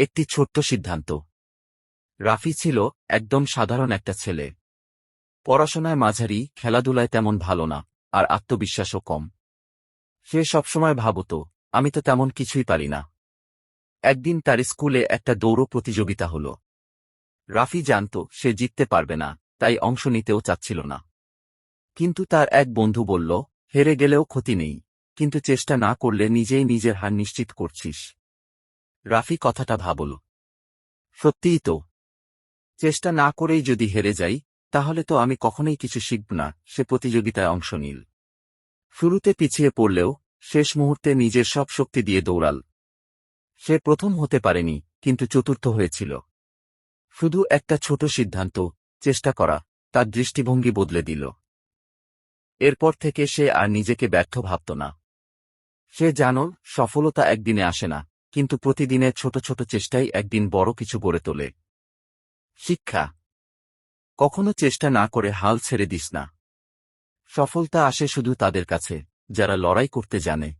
একটি ছোট্ট সিদ্ধান্ত। রাফি ছিল একদম সাধারণ একটা ছেলে। পড়াশোনায় মাঝারি, খেলাধুলায় তেমন ভালো না, আর আত্মবিশ্বাসও কম। সে সবসময় ভাবত, আমি তো তেমন কিছুই পারি না। একদিন তার স্কুলে একটা দৌড় প্রতিযোগিতা হল। রাফি জানত, সে জিততে পারবে না, তাই অংশ নিতেও চাচ্ছিল না। কিন্তু তার এক বন্ধু বলল, হেরে গেলেও ক্ষতি নেই, কিন্তু চেষ্টা না করলে নিজেই নিজের হার নিশ্চিত করছিস। রাফি কথাটা ভাবল। সত্যিই তো। চেষ্টা না করেই যদি হেরে যাই, তাহলে তো আমি কখনোই কিছু শিখব না, সে প্রতিযোগিতায় অংশ নিল। শুরুতে পিছিয়ে পড়লেও, শেষ মুহূর্তে নিজের সব শক্তি দিয়ে দৌড়াল। সে প্রথম হতে পারেনি, কিন্তু চতুর্থ হয়েছিল। শুধু একটা ছোট সিদ্ধান্ত, চেষ্টা করা, তার দৃষ্টিভঙ্গি বদলে দিল। এরপর থেকে সে আর নিজেকে ব্যর্থ ভাবত না। সে জান, সফলতা একদিনে আসে না কিন্তু প্রতিদিনের ছোট ছোট চেষ্টাই একদিন বড় কিছু গড়ে তোলে। শিক্ষা। কখনো চেষ্টা না করে হাল ছেড়ে দিস না। সফলতা আসে শুধু তাদের কাছে, যারা লড়াই করতে জানে।